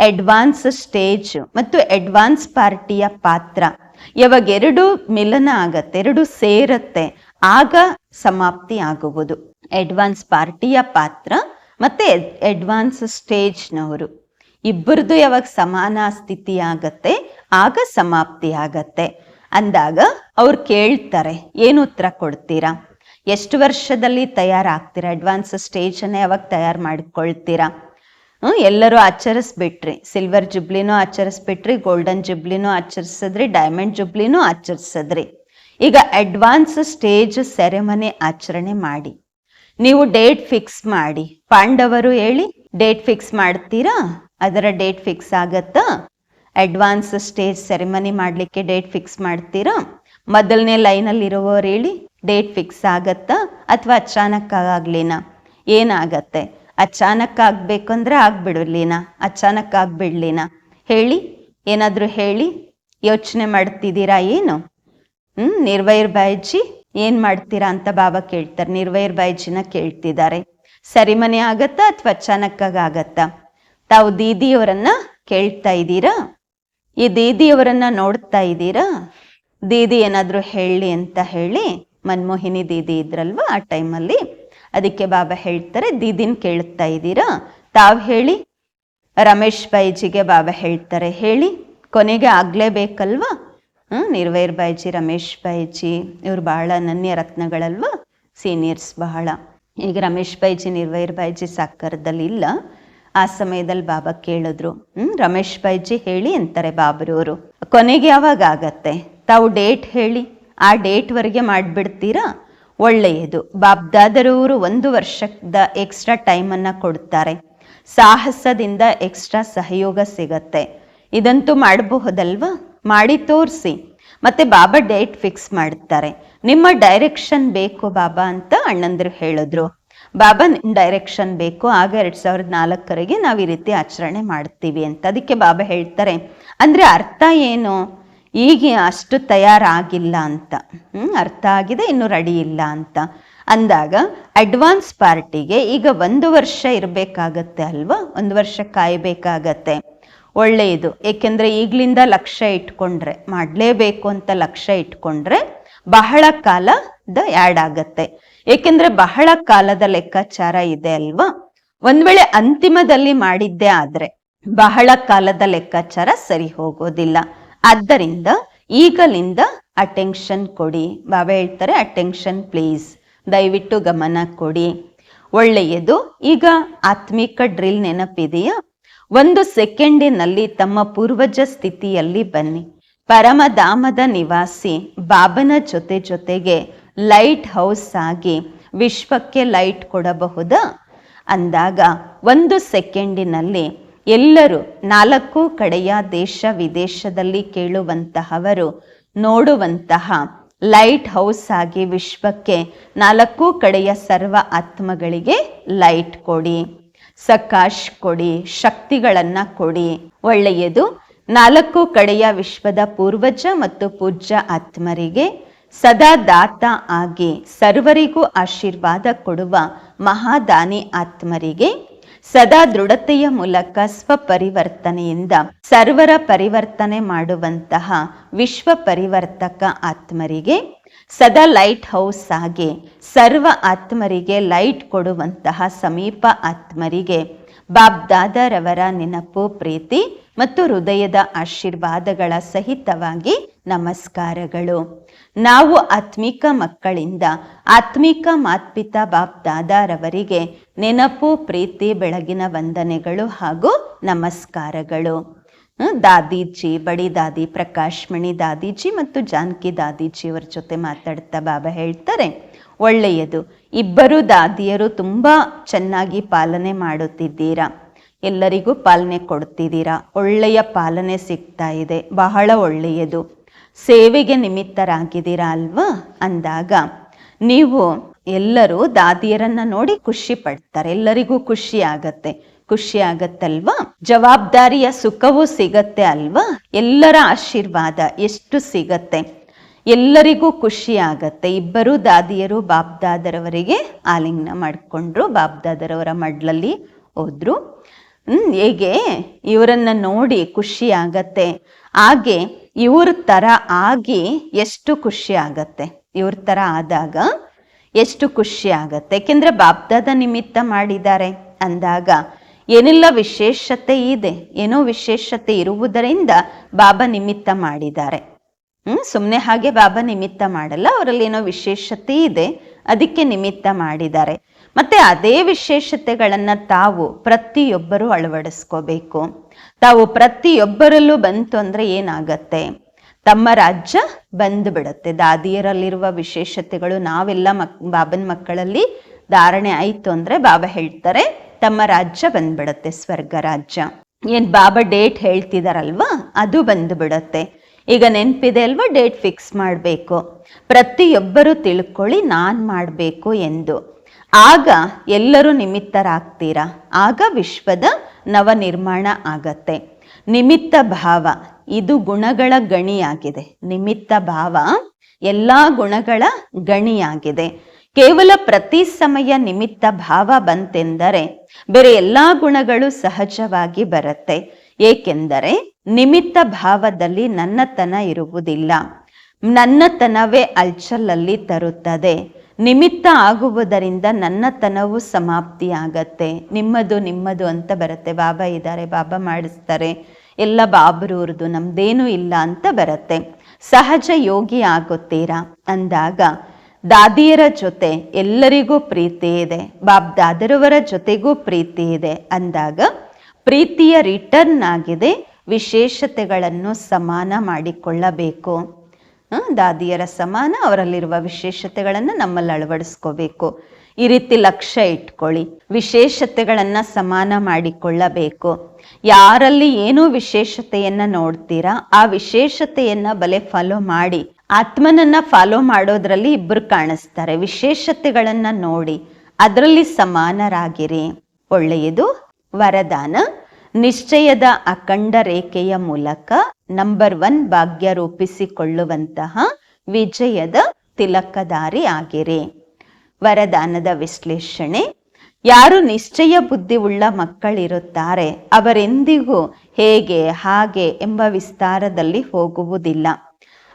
[SPEAKER 1] ಅಡ್ವಾನ್ಸ್ ಸ್ಟೇಜ್ ಮತ್ತು ಅಡ್ವಾನ್ಸ್ ಪಾರ್ಟಿಯ ಪಾತ್ರ. ಯಾವಾಗ ಎರಡು ಮಿಲನ ಆಗತ್ತೆ, ಎರಡು ಸೇರತ್ತೆ, ಆಗ ಸಮಾಪ್ತಿ ಆಗುವುದು. ಅಡ್ವಾನ್ಸ್ ಪಾರ್ಟಿಯ ಪಾತ್ರ ಮತ್ತೆ ಅಡ್ವಾನ್ಸ್ ಸ್ಟೇಜ್ನವರು ಇಬ್ಬರದು ಯಾವಾಗ ಸಮಾನ ಸ್ಥಿತಿ ಆಗತ್ತೆ, ಆಗ ಸಮಾಪ್ತಿ ಆಗತ್ತೆ. ಅಂದಾಗ ಅವ್ರು ಕೇಳ್ತಾರೆ, ಏನು ಉತ್ತರ ಕೊಡ್ತೀರಾ? ಎಷ್ಟು ವರ್ಷದಲ್ಲಿ ತಯಾರಾಗ್ತೀರಾ? ಅಡ್ವಾನ್ಸ್ ಸ್ಟೇಜನ್ನೇ ಯಾವಾಗ ತಯಾರು ಮಾಡ್ಕೊಳ್ತೀರಾ? ಹ್ಞೂ ಎಲ್ಲರೂ ಆಚರಿಸ್ಬಿಟ್ರಿ. ಸಿಲ್ವರ್ ಜುಬ್ಲಿನೂ ಆಚರಿಸ್ಬಿಟ್ರಿ ಗೋಲ್ಡನ್ ಜುಬ್ಲಿನೂ ಆಚರಿಸಿದ್ರಿ ಡೈಮಂಡ್ ಜುಬ್ಲಿನೂ ಆಚರಿಸಿದ್ರಿ. ಈಗ ಅಡ್ವಾನ್ಸ್ ಸ್ಟೇಜ್ ಸೆರೆಮನಿ ಆಚರಣೆ ಮಾಡಿ. ನೀವು ಡೇಟ್ ಫಿಕ್ಸ್ ಮಾಡಿ. ಪಾಂಡವರು ಹೇಳಿ ಡೇಟ್ ಫಿಕ್ಸ್ ಮಾಡ್ತೀರಾ? ಅದರ ಡೇಟ್ ಫಿಕ್ಸ್ ಆಗತ್ತಾ? ಅಡ್ವಾನ್ಸ್ ಸ್ಟೇಜ್ ಸೆರೆಮನಿ ಮಾಡಲಿಕ್ಕೆ ಡೇಟ್ ಫಿಕ್ಸ್ ಮಾಡ್ತೀರಾ? ಮೊದಲನೇ ಲೈನಲ್ಲಿ ಇರುವವರು ಹೇಳಿ ಡೇಟ್ ಫಿಕ್ಸ್ ಆಗತ್ತಾ ಅಥವಾ ಅಚಾನಕ್ ಆಗ್ಲಿನಾ ಏನಾಗತ್ತೆ? ಅಚಾನಕ್ ಆಗಬೇಕು ಅಂದರೆ ಆಗ್ಬಿಡಲಿನಾ? ಅಚಾನಕ್ ಆಗ್ಬಿಡ್ಲಿನಾ ಹೇಳಿ, ಏನಾದರೂ ಹೇಳಿ, ಯೋಚನೆ ಮಾಡ್ತಿದ್ದೀರಾ ಏನು? ಹ್ಞೂ ನಿರ್ವೈರ್ ಬಾಯ್ಜಿ ಏನು ಮಾಡ್ತೀರಾ ಅಂತ ಬಾಬಾ ಕೇಳ್ತಾರೆ. ನಿರ್ವೈರ್ ಬಾಯ್ಜಿನ ಕೇಳ್ತಿದ್ದಾರೆ. ಸರಿಮನೆ ಆಗತ್ತಾ ಅಥವಾ ಅಚಾನಕ್ಕಾಗಿ ಆಗತ್ತಾ ತಾವು ದೀದಿಯವರನ್ನ ಕೇಳ್ತಾ ಇದ್ದೀರಾ? ಈ ದೀದಿಯವರನ್ನ ನೋಡ್ತಾ ಇದ್ದೀರಾ? ದೀದಿ ಏನಾದರೂ ಹೇಳಿ ಅಂತ ಹೇಳಿ ಮನ್ಮೋಹಿನಿ ದೀದಿ ಇದ್ರಲ್ವಾ ಆ ಟೈಮಲ್ಲಿ? ಅದಕ್ಕೆ ಬಾಬಾ ಹೇಳ್ತಾರೆ, ದೀದಿನ ಕೇಳ್ತಾ ಇದ್ದೀರಾ? ತಾವು ಹೇಳಿ. ರಮೇಶ್ ಬೈಜಿಗೆ ಬಾಬಾ ಹೇಳ್ತಾರೆ, ಹೇಳಿ, ಕೊನೆಗೆ ಆಗ್ಲೇಬೇಕಲ್ವಾ? ಹ್ಞೂ ನಿರ್ವೈರ್ ಬಾಯ್ಜಿ ರಮೇಶ್ ಬಾಯ್ಜಿ ಇವ್ರು ಬಹಳ ಅನನ್ಯ ರತ್ನಗಳಲ್ವಾ? ಸೀನಿಯರ್ಸ್ ಬಹಳ ಈಗ ರಮೇಶ್ ಬೈಜಿ, ನಿರ್ವೈರ್ ಬಾಯ್ಜಿ ಸಾಕಾರದಲ್ಲಿ ಇಲ್ಲ. ಆ ಸಮಯದಲ್ಲಿ ಬಾಬಾ ಕೇಳಿದ್ರು ಹ್ಞೂ ರಮೇಶ್ ಬೈಜಿ ಹೇಳಿ ಅಂತಾರೆ ಬಾಬ್ರವರು ಕೊನೆಗೆ ಯಾವಾಗ ಆಗತ್ತೆ? ತಾವು ಡೇಟ್ ಹೇಳಿ. ಆ ಡೇಟ್ವರೆಗೆ ಮಾಡಿಬಿಡ್ತೀರಾ? ಒಳ್ಳೆಯದು. ಬಾಬ್ದಾದರವರು ಒಂದು ವರ್ಷದ ಎಕ್ಸ್ಟ್ರಾ ಟೈಮನ್ನು ಕೊಡ್ತಾರೆ. ಸಾಹಸದಿಂದ ಎಕ್ಸ್ಟ್ರಾ ಸಹಯೋಗ ಸಿಗತ್ತೆ. ಇದಂತೂ ಮಾಡಬಹುದಲ್ವಾ? ಮಾಡಿ ತೋರಿಸಿ. ಮತ್ತೆ ಬಾಬಾ ಡೇಟ್ ಫಿಕ್ಸ್ ಮಾಡ್ತಾರೆ. ನಿಮ್ಮ ಡೈರೆಕ್ಷನ್ ಬೇಕು ಬಾಬಾ ಅಂತ ಅಣ್ಣಂದ್ರು ಹೇಳಿದ್ರು. ಬಾಬಾ, ನಿಮ್ ಡೈರೆಕ್ಷನ್ ಬೇಕು. ಆಗ ಎರಡ್ ಸಾವಿರದ ನಾಲ್ಕರಿಗೆ ನಾವು ಈ ರೀತಿ ಆಚರಣೆ ಮಾಡ್ತೀವಿ ಅಂತ. ಅದಕ್ಕೆ ಬಾಬಾ ಹೇಳ್ತಾರೆ. ಅಂದ್ರೆ ಅರ್ಥ ಏನು? ಈಗ ಅಷ್ಟು ತಯಾರಾಗಿಲ್ಲ ಅಂತ. ಅರ್ಥ ಆಗಿದೆ, ಇನ್ನು ರೆಡಿ ಇಲ್ಲ ಅಂತ. ಅಂದಾಗ ಅಡ್ವಾನ್ಸ್ ಪಾರ್ಟಿಗೆ ಈಗ ಒಂದು ವರ್ಷ ಇರಬೇಕಾಗತ್ತೆ ಅಲ್ವಾ? ಒಂದು ವರ್ಷ ಕಾಯಬೇಕಾಗತ್ತೆ. ಒಳ್ಳೆಯದು. ಏಕೆಂದರೆ ಈಗಲಿಂದ ಲಕ್ಷ್ಯ ಇಟ್ಕೊಂಡ್ರೆ, ಮಾಡಲೇಬೇಕು ಅಂತ ಲಕ್ಷ್ಯ ಇಟ್ಕೊಂಡ್ರೆ ಬಹಳ ಕಾಲದ ಆ್ಯಡ್ ಆಗತ್ತೆ. ಏಕೆಂದರೆ ಬಹಳ ಕಾಲದ ಲೆಕ್ಕಾಚಾರ ಇದೆ ಅಲ್ವಾ? ಒಂದ್ ವೇಳೆ ಅಂತಿಮದಲ್ಲಿ ಮಾಡಿದ್ದೇ ಆದರೆ ಬಹಳ ಕಾಲದ ಲೆಕ್ಕಾಚಾರ ಸರಿ ಹೋಗೋದಿಲ್ಲ. ಆದ್ದರಿಂದ ಈಗಲಿಂದ ಅಟೆನ್ಷನ್ ಕೊಡಿ. ಬಾಬಾ ಹೇಳ್ತಾರೆ ಅಟೆನ್ಷನ್ ಪ್ಲೀಸ್ ದಯವಿಟ್ಟು ಗಮನ ಕೊಡಿ. ಒಳ್ಳೆಯದು, ಈಗ ಆತ್ಮಿಕ ಡ್ರಿಲ್ ನೆನಪಿದೆಯಾ? ಒಂದು ಸೆಕೆಂಡಿನಲ್ಲಿ ತಮ್ಮ ಪೂರ್ವಜ ಸ್ಥಿತಿಯಲ್ಲಿ ಬನ್ನಿ. ಪರಮಧಾಮದ ನಿವಾಸಿ ಬಾಬನ ಜೊತೆ ಜೊತೆಗೆ ಲೈಟ್ ಹೌಸ್ ಆಗಿ ವಿಶ್ವಕ್ಕೆ ಲೈಟ್ ಕೊಡಬಹುದಾ? ಅಂದಾಗ ಒಂದು ಸೆಕೆಂಡಿನಲ್ಲಿ ಎಲ್ಲರೂ ನಾಲ್ಕು ಕಡೆಯ ದೇಶ ವಿದೇಶದಲ್ಲಿ ಕೇಳುವಂತಹವರು, ನೋಡುವಂತಹ ಲೈಟ್ ಹೌಸ್ ಆಗಿ ವಿಶ್ವಕ್ಕೆ ನಾಲ್ಕು ಕಡೆಯ ಸರ್ವ ಆತ್ಮಗಳಿಗೆ ಲೈಟ್ ಕೊಡಿ, ಸಕಾಶ್ ಕೊಡಿ, ಶಕ್ತಿಗಳನ್ನು ಕೊಡಿ. ಒಳ್ಳೆಯದು, ನಾಲ್ಕು ಕಡೆಯ ವಿಶ್ವದ ಪೂರ್ವಜ ಮತ್ತು ಪೂಜ್ಯ ಆತ್ಮರಿಗೆ ಸದಾ ದಾತ ಆಗಿ ಸರ್ವರಿಗೂ ಆಶೀರ್ವಾದ ಕೊಡುವ ಮಹಾದಾನಿ ಆತ್ಮರಿಗೆ ಸದಾ ದೃಢತೆಯ ಮೂಲಕ ಸ್ವಪರಿವರ್ತನೆಯಿಂದ ಸರ್ವರ ಪರಿವರ್ತನೆ ಮಾಡುವಂತಹ ವಿಶ್ವ ಪರಿವರ್ತಕ ಆತ್ಮರಿಗೆ, ಸದಾ ಲೈಟ್ ಹೌಸ್ ಆಗಿ ಸರ್ವ ಆತ್ಮರಿಗೆ ಲೈಟ್ ಕೊಡುವಂತಹ ಸಮೀಪ ಆತ್ಮರಿಗೆ ಬಾಬ್ ದಾದಾರವರ ನೆನಪು, ಪ್ರೀತಿ ಮತ್ತು ಹೃದಯದ ಆಶೀರ್ವಾದಗಳ ಸಹಿತವಾಗಿ ನಮಸ್ಕಾರಗಳು. ನಾವು ಆತ್ಮಿಕ ಮಕ್ಕಳಿಂದ ಆತ್ಮಿಕ ಮಾತ್ಪಿತಾ ಬಾಬ್ದಾದರವರಿಗೆ ನೆನಪು, ಪ್ರೀತಿ, ಬೆಳಗಿನ ವಂದನೆಗಳು ಹಾಗೂ ನಮಸ್ಕಾರಗಳು. ದಾದೀಜಿ, ಬಡಿ ದಾದಿ ಪ್ರಕಾಶ್ ಮಣಿ ದಾದೀಜಿ ಮತ್ತು ಜಾನಕಿ ದಾದೀಜಿ ಅವರ ಜೊತೆ ಮಾತಾಡ್ತಾ ಬಾಬಾ ಹೇಳ್ತಾರೆ, ಒಳ್ಳೆಯದು. ಇಬ್ಬರು ದಾದಿಯರು ತುಂಬ ಚೆನ್ನಾಗಿ ಪಾಲನೆ ಮಾಡುತ್ತಿದ್ದೀರಾ? ಎಲ್ಲರಿಗೂ ಪಾಲನೆ ಕೊಡ್ತಿದ್ದೀರಾ? ಒಳ್ಳೆಯ ಪಾಲನೆ ಸಿಗ್ತಾ ಇದೆ. ಬಹಳ ಒಳ್ಳೆಯದು. ಸೇವೆಗೆ ನಿಮಿತ್ತರಾಗಿದ್ದೀರಾ ಅಲ್ವಾ ಅಂದಾಗ ನೀವು ಎಲ್ಲರೂ ದಾದಿಯರನ್ನ ನೋಡಿ ಖುಷಿ ಪಡ್ತಾರೆ. ಎಲ್ಲರಿಗೂ ಖುಷಿ ಆಗತ್ತೆ. ಖುಷಿ ಆಗತ್ತಲ್ವಾ? ಜವಾಬ್ದಾರಿಯ ಸುಖವೂ ಸಿಗತ್ತೆ ಅಲ್ವಾ? ಎಲ್ಲರ ಆಶೀರ್ವಾದ ಎಷ್ಟು ಸಿಗತ್ತೆ? ಎಲ್ಲರಿಗೂ ಖುಷಿ ಆಗತ್ತೆ. ಇಬ್ಬರು ದಾದಿಯರು ಬಾಬ್ದಾದರವರಿಗೆ ಆಲಿಂಗನ ಮಾಡಿಕೊಂಡ್ರು. ಬಾಬ್ದಾದರವರ ಮಡ್ಲಲ್ಲಿ ಹೋದ್ರು. ಹೇಗೆ? ಇವರನ್ನ ನೋಡಿ ಖುಷಿ ಆಗತ್ತೆ. ಹಾಗೆ ಇವ್ರ ಥರ ಆಗಿ ಎಷ್ಟು ಖುಷಿ ಆಗತ್ತೆ? ಇವ್ರ ಥರ ಆದಾಗ ಎಷ್ಟು ಖುಷಿ ಆಗತ್ತೆ? ಯಾಕೆಂದ್ರೆ ಬಾಬ್ದಾದ ನಿಮಿತ್ತ ಮಾಡಿದ್ದಾರೆ. ಅಂದಾಗ ಏನೆಲ್ಲ ವಿಶೇಷತೆ ಇದೆ? ಏನೋ ವಿಶೇಷತೆ ಇರುವುದರಿಂದ ಬಾಬಾ ನಿಮಿತ್ತ ಮಾಡಿದ್ದಾರೆ. ಹ್ಮ್ ಸುಮ್ಮನೆ ಹಾಗೆ ಬಾಬಾ ನಿಮಿತ್ತ ಮಾಡಲ್ಲ, ಅವರಲ್ಲಿ ಏನೋ ವಿಶೇಷತೆ ಇದೆ, ಅದಕ್ಕೆ ನಿಮಿತ್ತ ಮಾಡಿದ್ದಾರೆ. ಮತ್ತೆ ಅದೇ ವಿಶೇಷತೆಗಳನ್ನು ತಾವು ಪ್ರತಿಯೊಬ್ಬರು ಅಳವಡಿಸ್ಕೋಬೇಕು. ತಾವು ಪ್ರತಿಯೊಬ್ಬರಲ್ಲೂ ಬಂತು ಅಂದ್ರೆ ಏನಾಗತ್ತೆ? ತಮ್ಮ ರಾಜ್ಯ ಬಂದು ಬಿಡುತ್ತೆ. ದಾದಿಯರಲ್ಲಿರುವ ವಿಶೇಷತೆಗಳು ನಾವೆಲ್ಲ ಮಕ್, ಬಾಬನ ಮಕ್ಕಳಲ್ಲಿ ಧಾರಣೆ ಆಯಿತು ಅಂದ್ರೆ ಬಾಬಾ ಹೇಳ್ತಾರೆ, ತಮ್ಮ ರಾಜ್ಯ ಬಂದ್ಬಿಡತ್ತೆ ಸ್ವರ್ಗ ರಾಜ್ಯ. ಏನ್ ಬಾಬಾ ಡೇಟ್ ಹೇಳ್ತಿದಾರಲ್ವಾ? ಅದು ಬಂದು ಬಿಡತ್ತೆ. ಈಗ ನೆನಪಿದೆ ಅಲ್ವಾ ಡೇಟ್ ಫಿಕ್ಸ್ ಮಾಡಬೇಕು? ಪ್ರತಿಯೊಬ್ಬರು ತಿಳ್ಕೊಳ್ಳಿ ನಾನು ಮಾಡಬೇಕು ಎಂದು. ಆಗ ಎಲ್ಲರೂ ನಿಮಿತ್ತರಾಗ್ತೀರ? ಆಗ ವಿಶ್ವದ ನವ ನಿರ್ಮಾಣ ಆಗತ್ತೆ. ನಿಮಿತ್ತ ಭಾವ ಇದು ಗುಣಗಳ ಗಣಿಯಾಗಿದೆ. ನಿಮಿತ್ತ ಭಾವ ಎಲ್ಲ ಗುಣಗಳ ಗಣಿಯಾಗಿದೆ. ಕೇವಲ ಪ್ರತಿ ಸಮಯ ನಿಮಿತ್ತ ಭಾವ ಬಂತೆಂದರೆ ಬೇರೆ ಎಲ್ಲ ಗುಣಗಳು ಸಹಜವಾಗಿ ಬರುತ್ತೆ. ಏಕೆಂದರೆ ನಿಮಿತ್ತ ಭಾವದಲ್ಲಿ ನನ್ನತನ ಇರುವುದಿಲ್ಲ. ನನ್ನತನವೇ ಅಲ್ಚಲಲ್ಲಿ ತರುತ್ತದೆ. ನಿಮಿತ್ತ ಆಗುವುದರಿಂದ ನನ್ನತನವು ಸಮಾಪ್ತಿಯಾಗತ್ತೆ. ನಿಮ್ಮದು ನಿಮ್ಮದು ಅಂತ ಬರುತ್ತೆ. ಬಾಬಾ ಇದ್ದಾರೆ, ಬಾಬಾ ಮಾಡಿಸ್ತಾರೆ. ಎಲ್ಲ ಬಾಬ್ರೂರ್ದು ನಮ್ದೇನೂ ಇಲ್ಲ ಅಂತ ಬರುತ್ತೆ. ಸಹಜ ಯೋಗಿ ಆಗುತ್ತೀರಾ? ಅಂದಾಗ ದಾದಿಯರ ಜೊತೆ ಎಲ್ಲರಿಗೂ ಪ್ರೀತಿ ಇದೆ. ಬಾಬ್ ದಾದರವರ ಜೊತೆಗೂ ಪ್ರೀತಿ ಇದೆ. ಅಂದಾಗ ಪ್ರೀತಿಯ ರಿಟರ್ನ್ ಆಗಿದೆ. ವಿಶೇಷತೆಗಳನ್ನು ಸಮಾನ ಮಾಡಿಕೊಳ್ಳಬೇಕು. ದಾದಿಯರ ಸಮಾನ, ಅವರಲ್ಲಿರುವ ವಿಶೇಷತೆಗಳನ್ನು ನಮ್ಮಲ್ಲಿ ಅಳವಡಿಸ್ಕೋಬೇಕು. ಈ ರೀತಿ ಲಕ್ಷ್ಯ ಇಟ್ಕೊಳ್ಳಿ. ವಿಶೇಷತೆಗಳನ್ನು ಸಮಾನ ಮಾಡಿಕೊಳ್ಳಬೇಕು. ಯಾರಲ್ಲಿ ಏನು ವಿಶೇಷತೆಯನ್ನ ನೋಡ್ತೀರಾ, ಆ ವಿಶೇಷತೆಯನ್ನ ಬಲೆ ಫಾಲೋ ಮಾಡಿ. ಆತ್ಮನನ್ನ ಫಾಲೋ ಮಾಡೋದ್ರಲ್ಲಿ ಇಬ್ಬರು ಕಾಣಿಸ್ತಾರೆ. ವಿಶೇಷತೆಗಳನ್ನ ನೋಡಿ. ಅದರಲ್ಲಿ ಸಮಾನರಾಗಿರಿ. ಒಳ್ಳೆಯದು. ವರದಾನ. ನಿಶ್ಚಯದ ಅಖಂಡ ರೇಖೆಯ ಮೂಲಕ ನಂಬರ್ ಒನ್ ಭಾಗ್ಯ ರೂಪಿಸಿಕೊಳ್ಳುವಂತಹ ವಿಜಯದ ತಿಲಕದಾರಿ ಆಗಿರಿ. ವರದಾನದ ವಿಶ್ಲೇಷಣೆ, ಯಾರು ನಿಶ್ಚಯ ಬುದ್ಧಿ ಉಳ್ಳ ಮಕ್ಕಳಿರುತ್ತಾರೆ, ಅವರೆಂದಿಗೂ ಹೇಗೆ, ಹಾಗೆ ಎಂಬ ವಿಸ್ತಾರದಲ್ಲಿ ಹೋಗುವುದಿಲ್ಲ.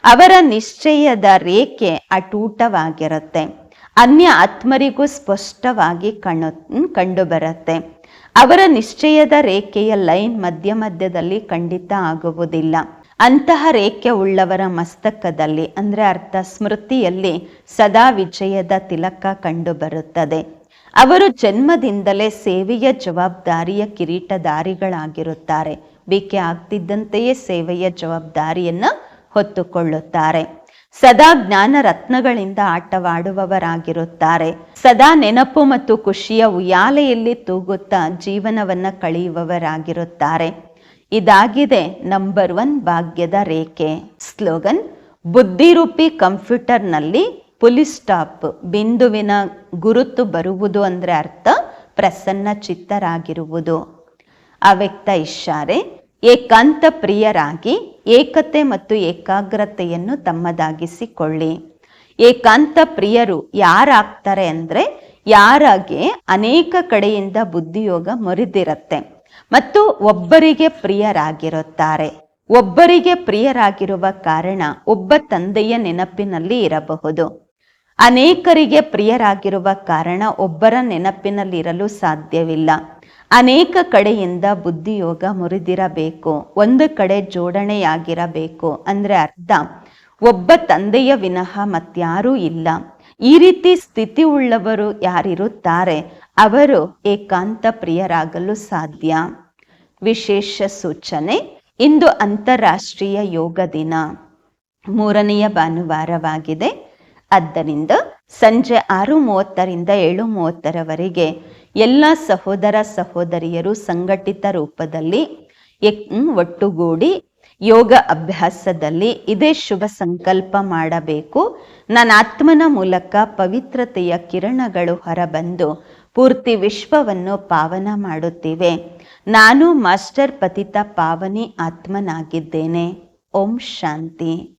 [SPEAKER 1] ಅವರ ನಿಶ್ಚಯದ ರೇಖೆ ಅಟೂಟವಾಗಿರುತ್ತೆ. ಅನ್ಯ ಆತ್ಮರಿಗೂ ಸ್ಪಷ್ಟವಾಗಿ ಕಣ್ಣು ಕಂಡುಬರುತ್ತೆ. ಅವರ ನಿಶ್ಚಯದ ರೇಖೆಯ ಲೈನ್ ಮಧ್ಯ ಮಧ್ಯದಲ್ಲಿ ಖಂಡಿತ ಆಗುವುದಿಲ್ಲ. ಅಂತಹ ರೇಖೆ ಉಳ್ಳವರ ಮಸ್ತಕದಲ್ಲಿ, ಅಂದರೆ ಅರ್ಥ ಸ್ಮೃತಿಯಲ್ಲಿ, ಸದಾ ವಿಜಯದ ತಿಲಕ ಕಂಡುಬರುತ್ತದೆ. ಅವರು ಜನ್ಮದಿಂದಲೇ ಸೇವೆಯ ಜವಾಬ್ದಾರಿಯ ಕಿರೀಟಧಾರಿಗಳಾಗಿರುತ್ತಾರೆ. ಬೇಕೆ ಆಗ್ತಿದ್ದಂತೆಯೇ ಸೇವೆಯ ಜವಾಬ್ದಾರಿಯನ್ನು ಹೊತ್ತುಕೊಳ್ಳುತ್ತಾರೆ. ಸದಾ ಜ್ಞಾನ ರತ್ನಗಳಿಂದ ಆಟವಾಡುವವರಾಗಿರುತ್ತಾರೆ. ಸದಾ ನೆನಪು ಮತ್ತು ಖುಷಿಯ ಉಯ್ಯಾಲೆಯಲ್ಲಿ ತೂಗುತ್ತಾ ಜೀವನವನ್ನ ಕಳೆಯುವವರಾಗಿರುತ್ತಾರೆ. ಇದಾಗಿದೆ ನಂಬರ್ ಒನ್ ಭಾಗ್ಯದ ರೇಖೆ. ಸ್ಲೋಗನ್, ಬುದ್ಧಿರೂಪಿ ಕಂಪ್ಯೂಟರ್ನಲ್ಲಿ ಪುಲಿ ಸ್ಟಾಪ್, ಬಿಂದುವಿನ ಗುರುತು ಬರುವುದು ಅಂದ್ರೆ ಅರ್ಥ ಪ್ರಸನ್ನ ಚಿತ್ತರಾಗಿರುವುದು. ಅವ್ಯಕ್ತ ಇಶಾರೆ ಏಕಾಂತ ಪ್ರಿಯರಾಗಿ ಏಕತೆ ಮತ್ತು ಏಕಾಗ್ರತೆಯನ್ನು ತಮ್ಮದಾಗಿಸಿಕೊಳ್ಳಿ. ಏಕಾಂತ ಪ್ರಿಯರು ಯಾರಾಗ್ತಾರೆ ಅಂದರೆ ಯಾರಾಗೆ ಅನೇಕ ಕಡೆಯಿಂದ ಬುದ್ಧಿಯೋಗ ಮುರಿದಿರುತ್ತೆ ಮತ್ತು ಒಬ್ಬರಿಗೆ ಪ್ರಿಯರಾಗಿರುತ್ತಾರೆ. ಒಬ್ಬರಿಗೆ ಪ್ರಿಯರಾಗಿರುವ ಕಾರಣ ಒಬ್ಬ ತಂದೆಯ ನೆನಪಿನಲ್ಲಿ ಇರಬಹುದು. ಅನೇಕರಿಗೆ ಪ್ರಿಯರಾಗಿರುವ ಕಾರಣ ಒಬ್ಬರ ನೆನಪಿನಲ್ಲಿರಲು ಸಾಧ್ಯವಿಲ್ಲ. ಅನೇಕ ಕಡೆಯಿಂದ ಬುದ್ಧಿಯೋಗ ಮುರಿದಿರಬೇಕು. ಒಂದು ಕಡೆ ಜೋಡಣೆಯಾಗಿರಬೇಕು ಅಂದರೆ ಅರ್ಥ ಒಬ್ಬ ತಂದೆಯ ವಿನಃ ಮತ್ಯಾರೂ ಇಲ್ಲ. ಈ ರೀತಿ ಸ್ಥಿತಿ ಉಳ್ಳವರು ಯಾರಿರುತ್ತಾರೆ? ಅವರು ಏಕಾಂತ ಪ್ರಿಯರಾಗಲು ಸಾಧ್ಯ. ವಿಶೇಷ ಸೂಚನೆ, ಇಂದು ಅಂತಾರಾಷ್ಟ್ರೀಯ ಯೋಗ ದಿನ. ಮೂರನೆಯ ಭಾನುವಾರವಾಗಿದೆ. ಆದ್ದರಿಂದ ಸಂಜೆ ಆರು ಮೂವತ್ತರಿಂದ ಏಳು ಮೂವತ್ತರವರೆಗೆ ಎಲ್ಲ ಸಹೋದರ ಸಹೋದರಿಯರು ಸಂಘಟಿತ ರೂಪದಲ್ಲಿ ಒಟ್ಟುಗೂಡಿ ಯೋಗ ಅಭ್ಯಾಸದಲ್ಲಿ ಇದೇ ಶುಭ ಸಂಕಲ್ಪ ಮಾಡಬೇಕು. ನನ್ನ ಆತ್ಮನ ಮೂಲಕ ಪವಿತ್ರತೆಯ ಕಿರಣಗಳು ಹೊರಬಂದು ಪೂರ್ತಿ ವಿಶ್ವವನ್ನು ಪಾವನ ಮಾಡುತ್ತಿವೆ. ನಾನು ಮಾಸ್ಟರ್ ಪತಿತ ಪಾವನಿ ಆತ್ಮನಾಗಿದ್ದೇನೆ. ಓಂ ಶಾಂತಿ.